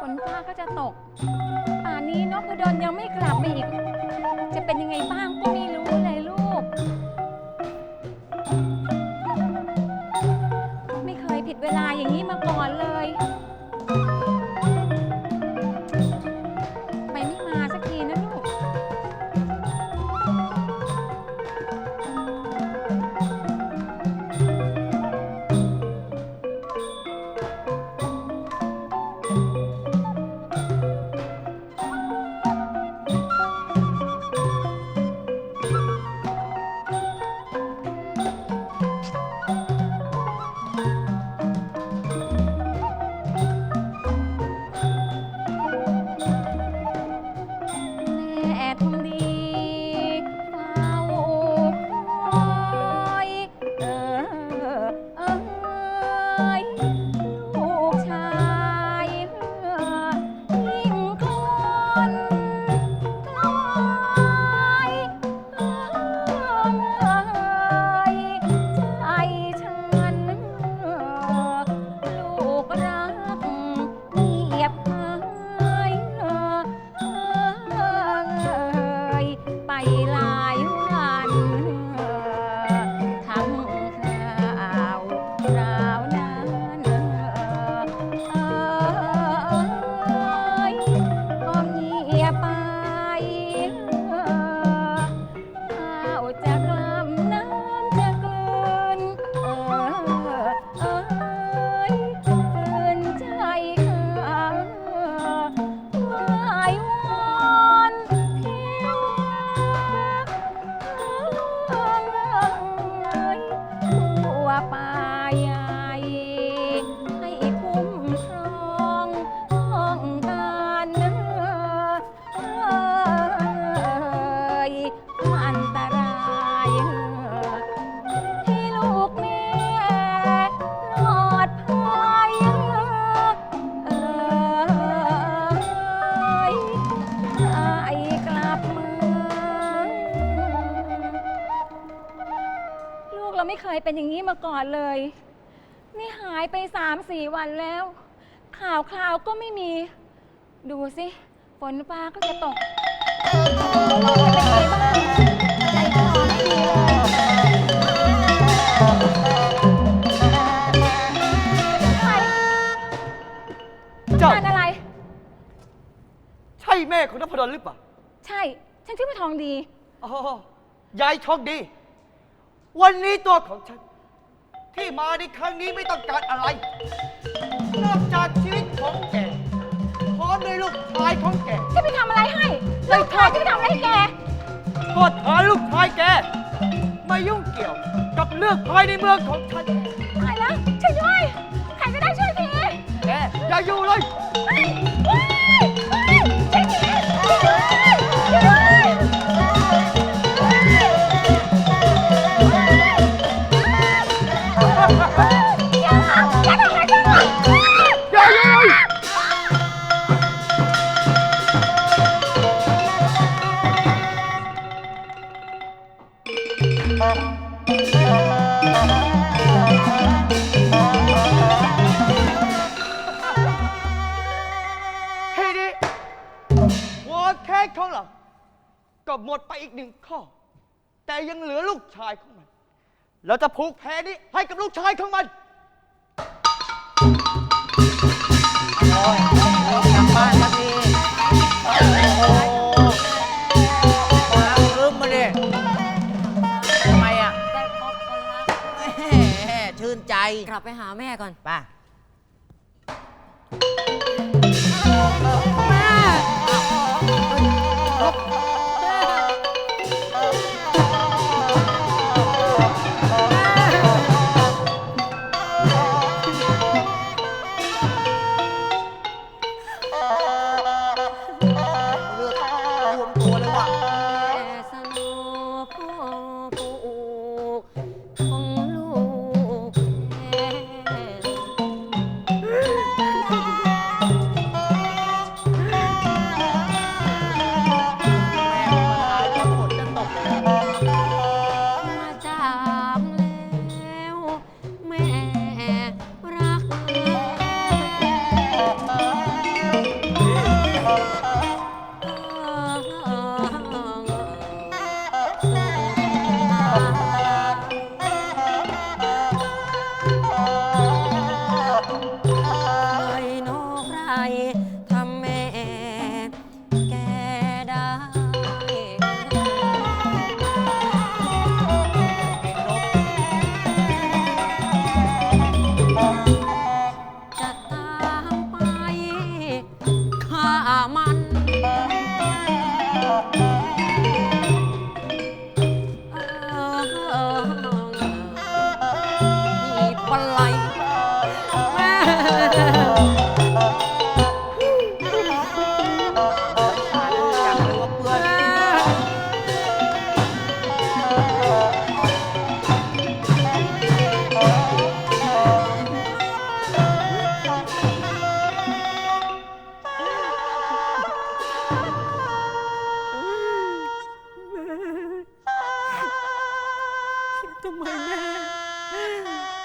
ฝนฟ้าก็จะตก ป่านนี้นพดลยังไม่กลับมาอีก จะเป็นยังไงบ้างก็ไม่รู้เลย แอง สามสี่วันแล้ว ข่าวคราวก็ไม่มี ดูสิฝนฟ้าก็จะตกเป็นไงบ้างใจคอไม่ดีเลยใครต้องเจ้าการอะไร ใช่แม่ของนพดลหรือเปล่าใช่ ฉันชื่อว่าทองดี อ๋อยายโชคดี วันนี้ตัวของฉัน ที่มาในครั้งนี้ไม่ต้องการอะไร นอกจากชีวิตของแกพร้อมด้วยลูกชายของแกจะไปทำอะไรให้ลูกชายจะไปทำอะไรให้แก โทษฐานลูกชายแกมายุ่งเกี่ยวกับเรื่องภายในเมืองของฉัน ตายแล้วช่วยด้วย ใครก็ได้ช่วยทีแกอย่าอยู่เลย เฮ้ย เราจะผูกแพนี้ให้กับลูกชายของมันโอ้ยกลับบ้านสักทีโอ้โหมาลืมมาดิทำไมอะได้พบคนรักแหมชื่นใจกลับไปหาแม่ก่อน ไป่ะเ万一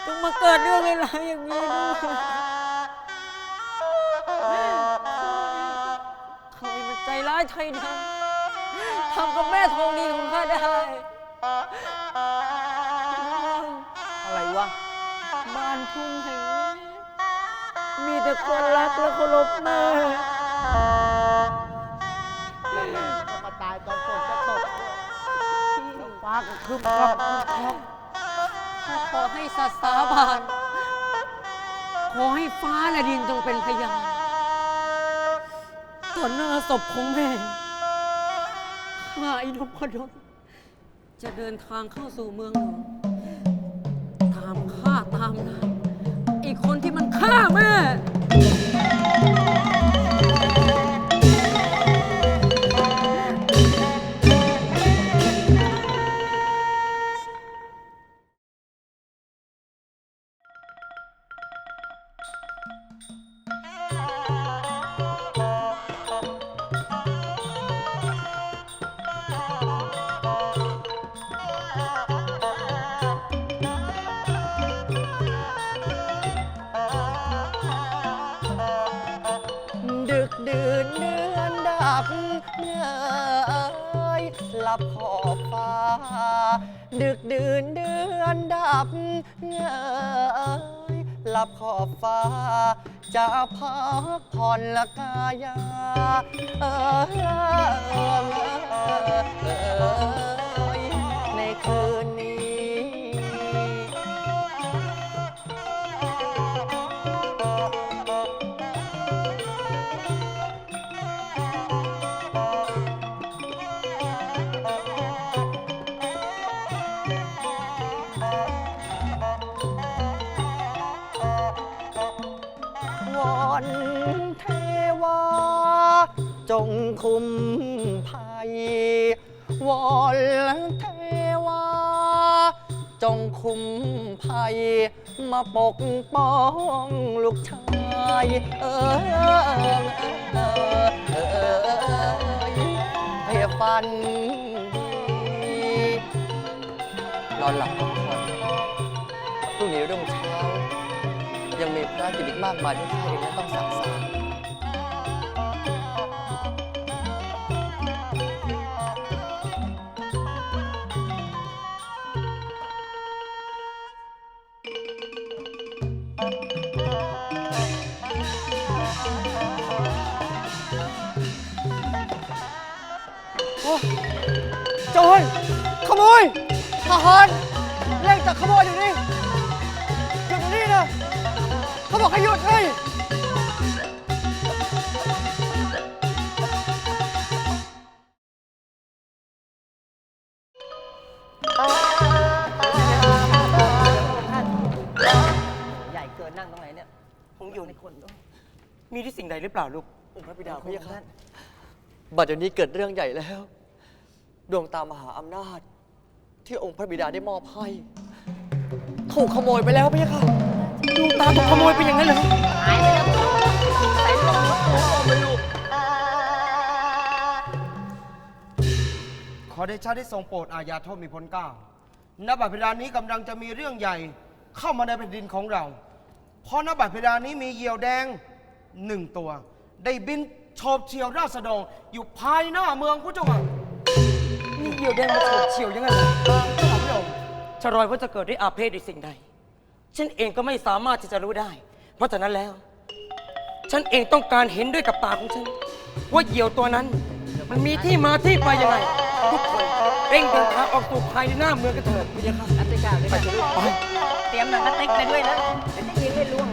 ต้องมาเกิดเรื่องอะไรายๆอย่างนี้ด้วยใครมันใจร้ายใจดำทำกับแม่ทองดีของข้าได้ อะไรวะ บ้านทุ่งแห่งนี้ มีแต่คนรักและเคารพแม่ก็มาตายตอนฝนจะตกแล้วฟ้าก็ครึ้มครับครึ้มครับ ข้าขอให้สัตว์สาบานขอให้ฟ้าและดินจงเป็นพยานต่อหน้าศพของแม่ข้าอินพดลจะเดินทางเข้าสู่เมืองหลวงตามข้าตามนายอีกคนที่มันฆ่าแม่ คุมภัยวอนเทวา จงคุมภัย มาปกป้องลูกชาย เออเออเออให้ฝันดีนอนหลับพักผ่อนพรุ่งนี้รุ่งเช้า ยังมีภารกิจอีกมากมายที่ข้าเองนั้นต้องสักษาโทหารเร่งจับขโมยอยู่นี่หยุดอยู่นี่นะเขาบอกให้หยุดเลยใหญ่เกินนั่งตรงไหนเนี่ยผมอยู่ในคนด้วยมีที่สิ่งใดหรือเปล่าลูกองค์พระบิดาพระยาค่ะบัดเดี๋ยวนี้เกิดเรื่องใหญ่แล้ว ดวงตามหาอำนาจ ที่องค์พระบิดาได้มอบให้ถูกขโมยไปแล้วพระยาค่ะดวงตาถูกขโมยไปอย่างนั้นเหรอหายไปแล้วใส่ลงไม่รู้ขอได้ชาได้ทรงโปรดอาญาโทษมีพ้นเกล้าณบัดเวลานี้กำลังจะมีเรื่องใหญ่เข้ามาในแผ่นดินของเรา เพราะณบัดเวลานี้มีเหยี่ยวแดงหนึ่งตัว ได้บินโฉบเฉี่ยวราษฎรอยู่ภายหน้าเมืองผู้เจ้าค่ะ เหยี่ยวแดงมาโฉบเฉียวยังไงเหรอข้าพระองค์ชรอยว่าจะเกิดด้วยอาเพศด้วยสิ่งใด ฉันเองก็ไม่สามารถที่จะรู้ได้ เพราะฉะนั้นแล้ว ฉันเองต้องการเห็นด้วยกับตาของฉัน ว่าเหยี่ยวตัวนั้น มันมีที่มาที่ไปยังไง ทุกคนเร่งเดินทางออกสู่ภายในหน้าเมืองกันเถิดพี่ค่ะนัตติกาด้วยกันเตรียมหนังกระติกไปด้วยนะเดี๋ยวจะยิงให้ล่ว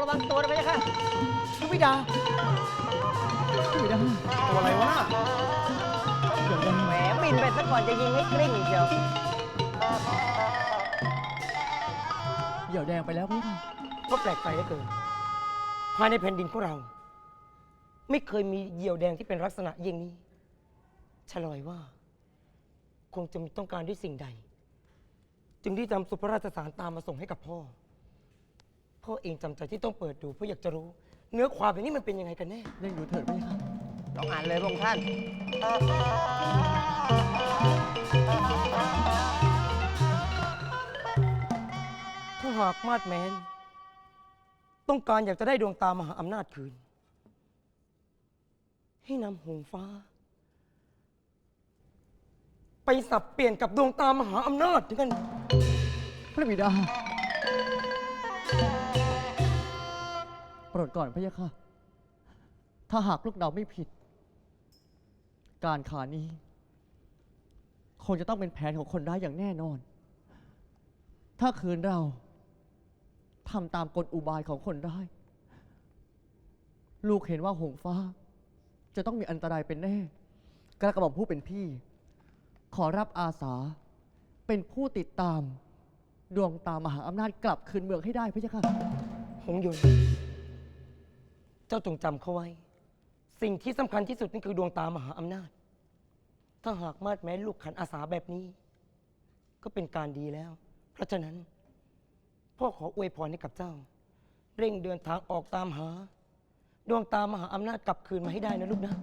ระวังตัวนะพะยะค่ะพระบิดาพระบิดาตัวอะไรวะน่ะเดี๋ยวยังแหมบินไปซะก่อนจะยิงให้กลิ้งเชียวเดี๋ยวแดงไปแล้วพี่ค่ะก็แปลกใจเหลือเกินภายในแผ่นดินของเรา ไม่เคยมีเหยี่ยวแดงที่เป็นลักษณะเยี่ยงนี้ฉลอยว่า คงจะมีต้องการด้วยสิ่งใด จึงได้นำสุพระราชสารตามมาส่งให้กับพ่อ พ่อเองจำใจที่ต้องเปิดดูเพราะอยากจะรู้ เนื้อความอย่างนี้มันเป็นยังไงกันแน่ เล่นดูเถิดพี่ค่ะลองอ่านเลยพระองค์ท่าน ถ้าหากมาดแมน ต้องการอยากจะได้ดวงตามหาอำนาจคืน ให้นำหงฟ้า ไปสับเปลี่ยนกับดวงตามหาอำนาจถึงกัน พระบิดา โปรดก่อนพระยะค่ะ ถ้าหากลูกเราไม่ผิด การขานี้ คงจะต้องเป็นแผนของคนร้ายอย่างแน่นอน ถ้าคืนเราทำตามกลอุบายของคนร้าย ลูกเห็นว่าหงฟ้า จะต้องมีอันตรายเป็นแน่ กระกระบอกผู้เป็นพี่ ขอรับอาสา เป็นผู้ติดตาม ดวงตามหาอำนาจกลับคืนเมืองให้ได้พระเจ้าค่ะหงยน เจ้าจงจำเขาไว้ สิ่งที่สำคัญที่สุดนั่นคือดวงตามหาอำนาจ ถ้าหากมาดแม้ลูกขันอาสาแบบนี้ ก็เป็นการดีแล้ว เพราะฉะนั้น พ่อขออวยพรให้กับเจ้า เร่งเดินทางออกตามหา ดวงตามหาอำนาจกลับคืนมาให้ได้นะลูกนะ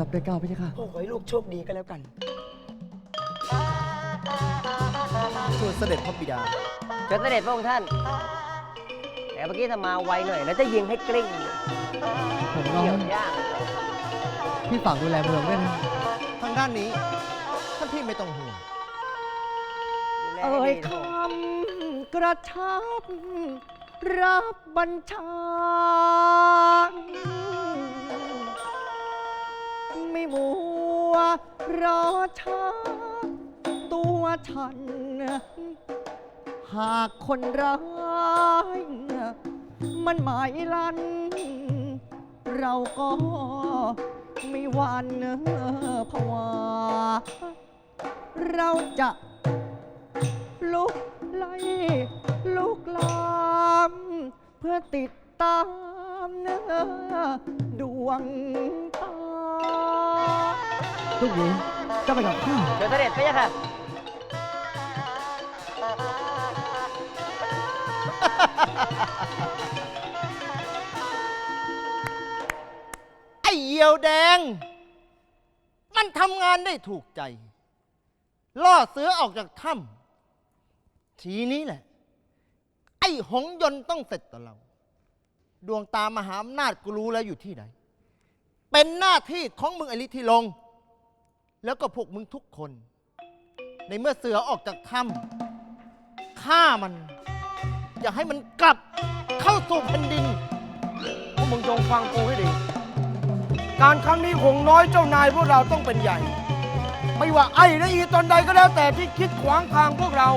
รับด้วยเกล้าวพระเจ้าค่ะ พ่อขอให้ลูกโชคดีก็แล้วกันทูลเสด็จพระบิดา เชิญเสด็จพระองค์ท่าน แต่เมื่อกี้ถ้ามาไวหน่อย แล้วจะยิงให้กลิ้ง ผมน้อเกี่ยงวยากพี่ฝากดูแลเมืองด้วยนะทางด้านนี้ ท่านพี่ไม่ต้องห่วง ดูแลเอ่ให้ยดีคนะำกระชับ รับ บัญชา ไม่มัวรอช้า ตัวฉัน หากคนร้าย มันหมายลัน เราก็ไม่หวันภาวา เราจะลุกไล่ลุกลาม เพื่อติดตามเนื้อดวงตาลูกหญิงจะไปกับข้าเชิญเสด็จพระยะค่ะ ยี่ยวแดง มันทำงานได้ถูกใจ ล่อเสือออกจากถ้ำทีนี้แหละ ไอ้หงยนต์ต้องเสร็จต่อเรา ดวงตามหาอำนาจกูรู้แล้วอยู่ที่ไหน เป็นหน้าที่ของมึงไอลิทิลง แล้วก็พวกมึงทุกคน ในเมื่อเสือออกจากถ้ำฆ่ามัน อย่าให้มันกลับเข้าสู่แผ่นดินพวกมึงจงฟังกูให้ดี การครั้งนี้หงน้อยเจ้านายพวกเราต้องเป็นใหญ่ ไม่ว่าไอ้และอีตนใดก็แล้วแต่ที่คิดขวางทางพวกเรา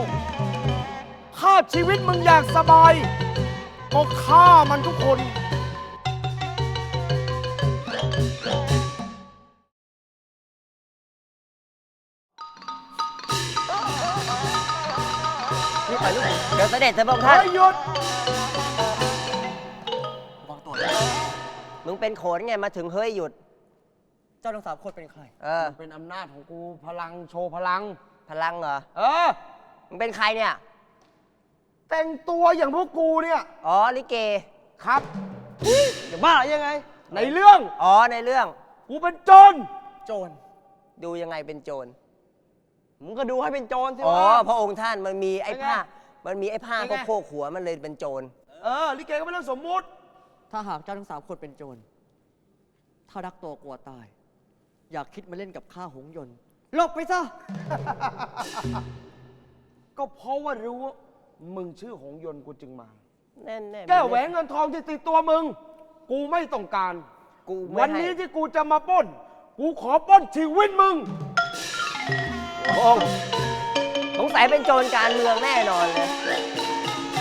ถ้าชีวิตมึงอยากสบาย ก็ฆ่ามันทุกคนไปลูกเดี๋ยวเสด็จเถอะพระองค์ท่าน เฮ้ยหยุด มึงเป็นโขนไงมาถึงเฮ้ยหยุด เจ้าทั้งสามคนเป็นใคร เออเป็นอำนาจของกูพลังโชว์พลัง พลังเหรอ เออ มึงเป็นใครเนี่ย แต่งตัวอย่างพวกกูเนี่ย อ๋อ ลิเก ครับจะบ้ายังไง ในเรื่องอ๋อ ในเรื่อง กูเป็นโจรโจร ดูยังไงเป็นโจร มึงก็ดูให้เป็นโจรสิอ๋อ วะ พระองค์ท่านมันมีไอ้เป็นไงผ้า มันมีไอ้ผ้าเป็นไงพวกโพกหัวมันเลยเป็นโจร เออลิเกก็เป็นเรื่องสมมุติ ถ้าหากเจ้าทั้งสามคนเป็นโจร ถ้ารักตัวกลัวตาย อยากคิดมาเล่นกับข้าหงยนต์หลบไปซะ ก็เพราะว่ารู้ว่ามึงชื่อหงยนต์กูจึงมา แน่แน่แก้วแหวนเงินทองที่ติดตัวมึง กูไม่ต้องการ กูไม่วันให้นี้ที่กูจะมาปล้น กูขอปล้นชีวิตมึงพระองค์สงสัยเป็นโจรการเมืองแน่นอนเลย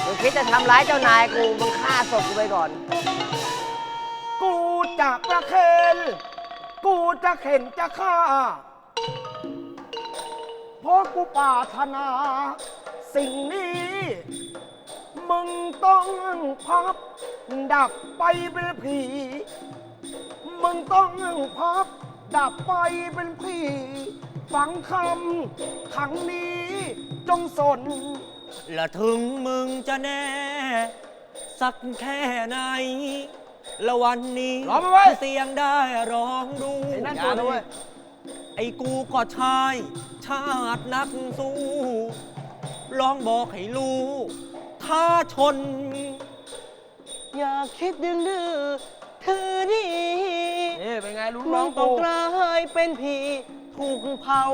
มึงคิดจะทำร้ายเจ้านายกูมึงฆ่าศพกูไปก่อน กูจะประเคนกูจะเข็นจะฆ่า เพราะกูปรารถนา สิ่งนี้ มึงต้องพับ ดับไปเป็นผี มึงต้องพับ ดับไปเป็นผีฟังคำขังนี้จงสน และถึงมึงจะแน่ สักแค่ไหน ละวันนี้ร้องมาเว้ย เสียงได้ร้องดู ไอ้นั่นตัวด้วยไอ้กูก็ชาย ชาตินักสู้ลองบอกให้รู้ท้าชน อย่าคิดดื้อดื้อเธอนี่นี่เป็นไงรู้มึร้องงต้องกูกลายเป็นผีถูกเผา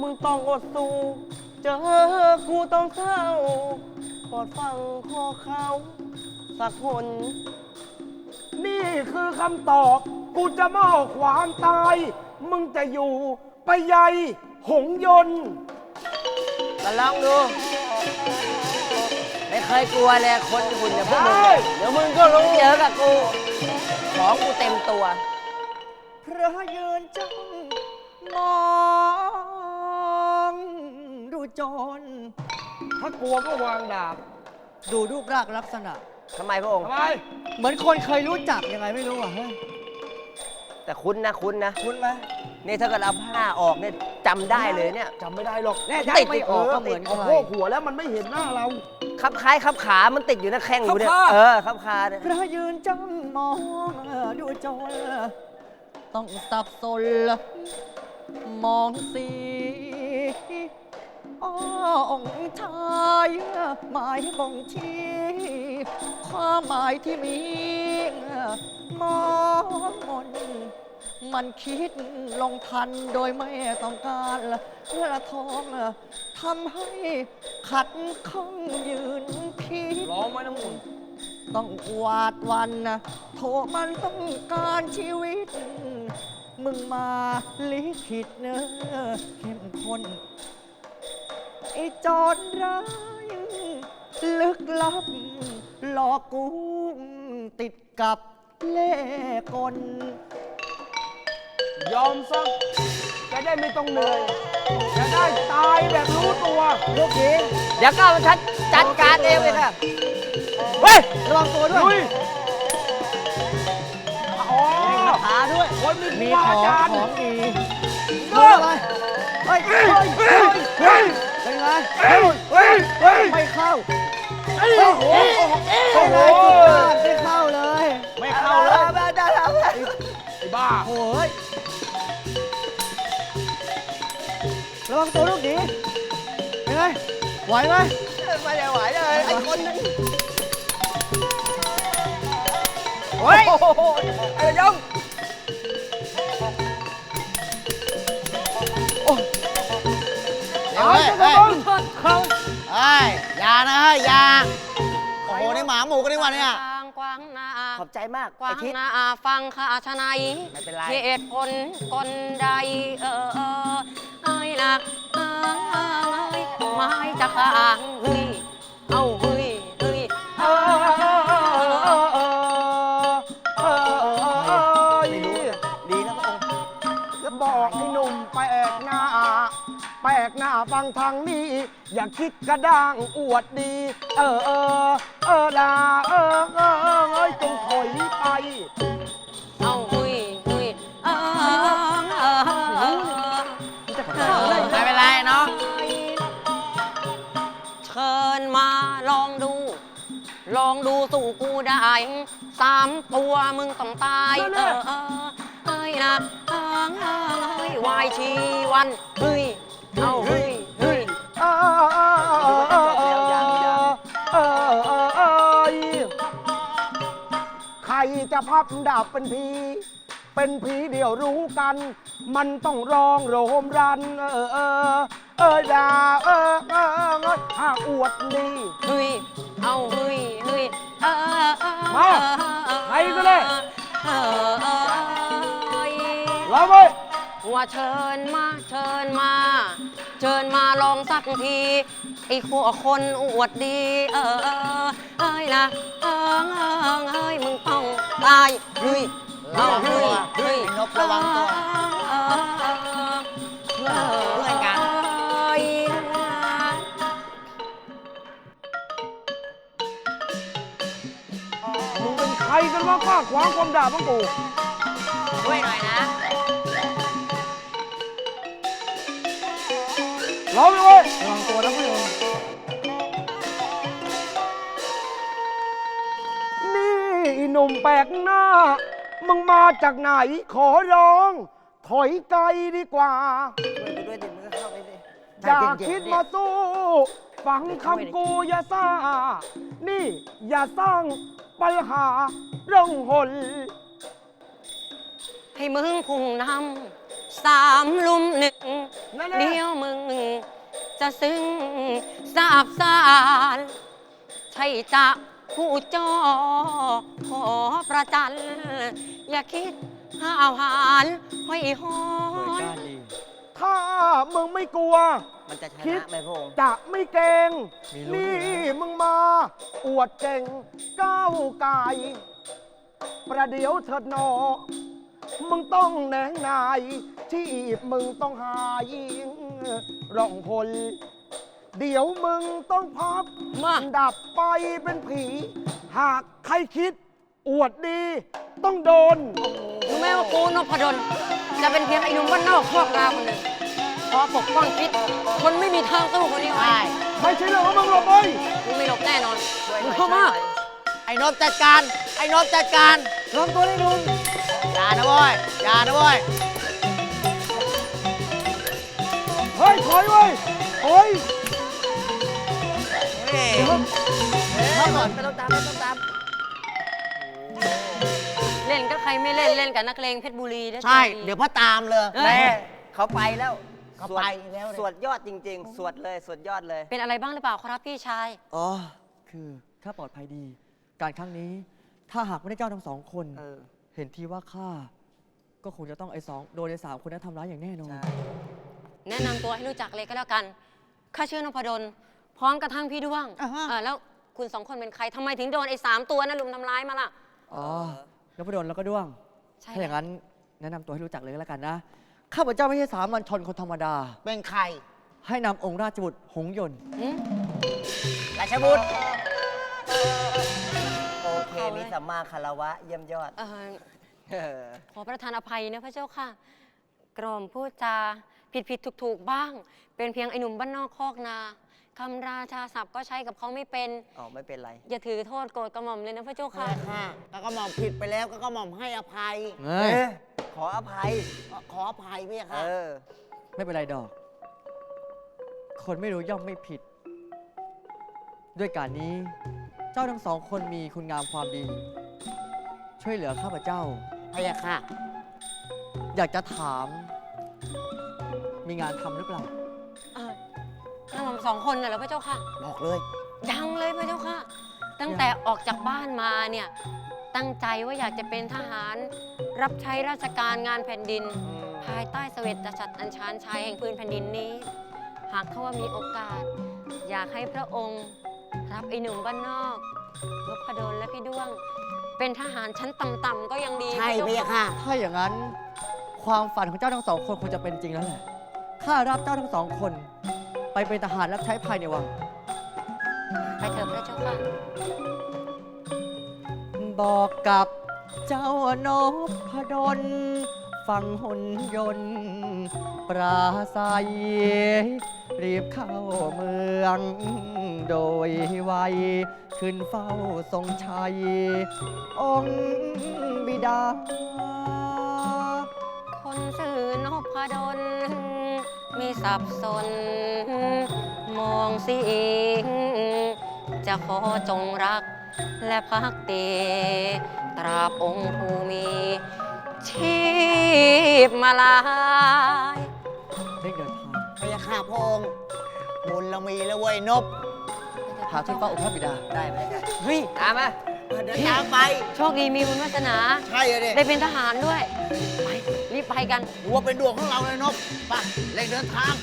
มึงต้องอดสู้เจอกูต้องเศร้าปลอดฟังขอเขา สักคน นี่คือคำตอบ กูจะมอบความตาย มึงจะอยู่ไปใยหงยนต์มาลองดู ไม่เคยกลัวเลยคนหุ่นอย่างพวกมึงเนี่ยเดี๋ยวมึงก็รู้เจอกับกู ของกูเต็มตัว พระยืนจ้องมองดูโจร ถ้ากลัวก็วางดาบ ดูรูปร่างลักษณะ ทำไมพระองค์ ทำไม เหมือนคนเคยรู้จักยังไงไม่รู้อะเฮ้ยแต่คุ้นนะคุ้นนะ คุ้นไหมนี่ถ้าเกิดเอาผ้าออกเนี่ยจำได้เลยเนี่ย จำไม่ได้หรอกแน่ใจติดไม่ติดออกเออก็เหมือนติดเอาโพกหัวแล้วมันไม่เห็นหน้าเรา คับคล้ายคับขา มันติดอยู่นะแข้งกูเนี่ย คับขา เออคับคาเนี่ย พระยืนจ้องมองดูโจรต้องสับสนมองสี อ้อองค์ชายหมายบ่งชี้ความหมายที่มีมองมนมันคิดลงทันโดยไม่ต้องการละทองทำให้ขัดข้องยืนคิดร้องไหมน้ำมุนต้องหวาดวันนะโทมันต้องการชีวิต มึงมาลิขิตเนอเข้มข้น ไอ้จอดร้ายลึกลับ หลอกกูติดกับเล่ห์กลยอมซะจะได้ไม่ต้องเหนื่อย จะได้ตายแบบรู้ตัวลูกหญิงเดี๋ยวก้าวชัดจัดการเองเลยค่ะเฮ้ยระวังตัวด้ลุวยยอ๋อขาด้วยคนมีมีครูขอาองจารย์ของดี เฮ้ยอะไรเฮ้ยเฮ้ย เฮ้ยเฮ้ยเป็นไงเฮ้ยเฮ้ยเฮ้ยไม่เข้าโอ้โหโอ้เป็นโหไงสุดยอดไม่เข้าเลยไม่เข้าเลยไอ้บ้าโอ้ยระวังตัวลูกหนีเป็นไงไหวไหมไม่ได้ไหวเลยไอ้คนนั้นเฮ้ยไอ้ยง เฮ้ยเฮ้ยเฮ้ยอย่านะเฮ้ยอย่าโอ้โหนี่หมาหมูกันดีกว่าเนี่ย กว้างหน้าขอบใจมากกว้าไอ้งทิศ หน้าฟังข้าชะนัยไม่เป็นไร เหตุผลกลใดเออเออเอ้ยหนักเอ้ยไม้จะข้างเฮ้ย แปลกหน้าฟังทางนี้ อย่าคิดกระด้างอวดดี เออเออเออลาเออเออเออเอ้ยจงถอยไป เอาหุยหุยเออเออเออไม่เป็นไรเน้องเชิญมาลองดู ลองดูสู่กูได้สามตัวมึงต้องตายเออเออเอ้ยนะเออเออเอ้ยวายชีวันเฮ้ย เอ้าเฮ้ยเฮ้ยใครจะพับดาบเป็นผี เป็นผีเดียวรู้กัน มันต้องร้องโรมรัน เออเออเออดาเออเออถ้าอวดดี เฮ้ย เอาเฮ้ยเฮ้ยเออเออมาไปกันเลย ว่าเชิญมาเชิญมา เชิญมาลองสักทีไอ้ขัวคนอวดดี เออเออเอ้ยนะเออเออเอ้ยมึงต้องตายเฮ้ยเอาเฮ้ยเฮ้ยนกระวังตัวเออเออเออเออเพื่อนกันเอ้ยมึงเป็นใครกันวะข้าขวางความด่าของกูช่วยหน่อยนะ ร้องไว้ยระวังตัวนะพี่นี่หนุ่มแปลกหน้า มึงมาจากไหนขอร้อง ถอยไกลดีกว่า ช่วยกูด้วยดิมึงก็เข้าไปสิอย่าคิดมาสู้ ฟังคำกูอย่าซ่า นี่อย่าสร้างปัญหาเรื่องหนให้มึงพุ่งนำ สามลุมหนึ่งนั่นแหละเดี๋ยวมึง จะซึ้งสาบสารใช่จะผู้จอขอประจัน อย่าคิดห้าวหารห้อยหอนถ้ามึงไม่กลัว มันจะชคิด นะไหมพระองค์ จะไม่เกรงนี่มึงมา อวดเก่งก้าวไกายประเดี๋ยวเถิดหนอ มึงต้องแหนงนาย ที่มึงต้องหายร่องพลเดี๋ยวมึงต้องพับมาดับไปเป็นผี หากใครคิด อวดดีต้องโดน รู้ไหมว่ากูนพดลจะเป็นเพียงไอ้หนุ่มบ้านนอกครอกราคนหนึ่งพอปกป้องคิด คนไม่มีทางสู้คนนี้ไว้ไม่ใช่เรื่องของมึงหรอกเว้ยมึงไม่หลบแน่นอนช่วยหมึน่งอยเข้ามาช่วยหน่อยไอ้นบจัดการ ไอ้นบจัดการลองตัวนี้นุ่มอย่านะเว้ยอย่านะเว้ยเฮ้ยถอยเว้ยถอยเฮ้ยถ้าหล่อนไม่ต้องตามไม่ต้องตาม เล่นกับใครไม่เล่นเล่นกับนักเลงเพชรบุรีได้ใช่ใจเดี๋ยวพ่อตามเลยเอ้ยแม่เขาไปแล้วเขาสวดไปแล้วเนี่ยสวดยอดจริง ๆ สวดเลยสวดยอดเลย เป็นอะไรบ้างหรือเปล่าครับพี่ชาย อ๋อ คือข้าปลอดภัยดี การครั้งนี้ถ้าหากไม่ได้เจ้าทั้งสองคน เออ เห็นทีว่าข้าก็คงจะต้องไอ้สองโดนไอ้สามคนนั้นทำร้ายอย่างแน่นอน ใช่แนะนำตัวให้รู้จักเลยก็แล้วกัน ข้าชื่อนพดล พร้อมกระทั่งพี่ด้วงอ่าฮะ เออแล้วคุณสองคนเป็นใครทำไมถึงโดนไอ้สามตัวนั้นลุมทำร้ายมาล่ะ อ๋อนพดลแล้วก็ด้วง ใช่ถ้าอย่างนั้นแนะนำตัวให้รู้จักเลยก็แล้วกันนะ ข้าพเจ้าไม่ใช่สามัญชนคนธรรมดา เป็นใครให้นำองค์ราชบุตรหงส์ยนต์ หืมราชบุตรโอเคมี สัมมาคารวะเยี่ยมยอด เอ่อเออขอประทานอภัยนะพระเจ้าค่ะ กรมพูดจาผิดผิดถูกถูกๆบ้าง เป็นเพียงไอ้หนุ่มบ้านนอกคอกนาคำราชาศัพท์ก็ใช้กับเขาไม่เป็น อ๋อไม่เป็นไร อย่าถือโทษโกรธกระหม่อมเลยนะพระเจ้าค่ะ ค่ะก็กระหม่อมผิดไปแล้วก็กระหม่อมให้อภัย เอ้ยเอ๊ะขออภัย ขออภัยพี่เอค่ะ อ ไม่เป็นไรดอก คนไม่รู้ย่อมไม่ผิด ด้วยการนี้ เจ้าทั้งสองคนมีคุณงามความดี ช่วยเหลือข้าพเจ้า พะยะค่ะ อยากจะถาม มีงานทำหรือเปล่า เออกระหม่อมสองคนน่ะเหรอพระเจ้าค่ะ บอกเลย ยังเลยพระเจ้าค่ะ ตั้งแต่ออกจากบ้านมาเนี่ย ตั้งใจว่าอยากจะเป็นทหาร รับใช้ราชการงานแผ่นดิน ภายใต้เสวตฉัตรอัญชานชัยแห่งพื้นแผ่นดินนี้ หากเขาว่ามีโอกาส อยากให้พระองค์ รับไอ้หนุ่มบ้านนอกนพดลและพี่ด้วง เป็นทหารชั้นต่ำๆก็ยังดีใช่พระพะเจ้ายะค่ะ ถ้าอย่างนั้นความฝันของเจ้าทั้งสองคนคงจะเป็นจริงแล้วแหละ ข้ารับเจ้าทั้งสองคน ไปเป็นทหารรับใช้ภายในวัง ไปเถอะพระเจ้าค่ะบอกกับเจ้านพดล ฟังหนยนต์ปราศัยรีบเข้าเมือง โดยไวขึ้นเฝ้าทรงชัย องค์บิดา คนสื่อนพดลมีสับสน มองสิเอง จะขอจงรักและพักดีตราบองค์ภูมิ ชีพมาลายได้เดินทางพยาข้าพระองค์บุญเรามีแล้วเว้ยนบพาขึ้นเฝ้าองค์พระบิดา ได้ไหมเฮ้ยตามมาเดินทางไป โชคดีมีบุญวาสนา ใช่เลยได้เป็นทหารด้วย ไป รีบไปกันหัวเป็นดวงของเราเลยนบไปเร่งเดินทาง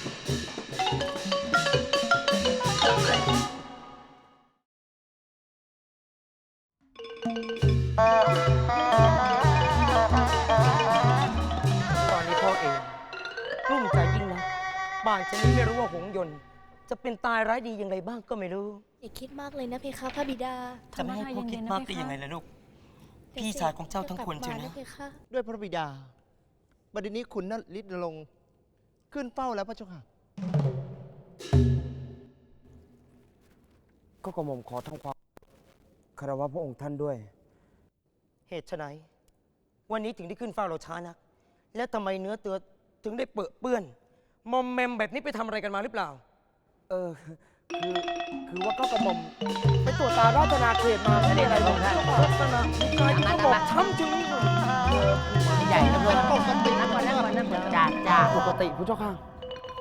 บ้านฉันนี้ไม่รู้ว่าหงส์ยนต์ จะเป็นตายร้ายดีอย่างไรบ้างก็ไม่รู้ อย่าคิดมากเลยนะเพคะพระบิดาจะไม่ให้พ่อคิดมากได้ยังไงล่ะลูก พี่ชายของเจ้าทั้งคนเชียวนะเพคะด้วยพระบิดา บัดนี้คุณนฤทธิ์ลงค์ขึ้นเฝ้าแล้วพระเจ้าค่ะ ก็กระหม่อมขอทำความคารวะพระองค์ท่านด้วย เหตุไฉนวันนี้ถึงได้ขึ้นเฝ้าเราช้านัก และทำไมเนื้อเตือถึงได้เปื้อะเปื้อน มอมแมมแบบนี้ไปทำอะไรกันมาหรือเปล่า เออคือคือว่าก็กระหม่อมไปตรวจตาราชนาเขตมาไม่ได้อะไรหรอกลักษณะกายที่เขาบอกช้ำจริงนี่ใหญ่นะเพื่อนนั่งก่อนนั่งก่อนนั่งก่อนจ้าจ้าปกติผู้เจ้าค่ะ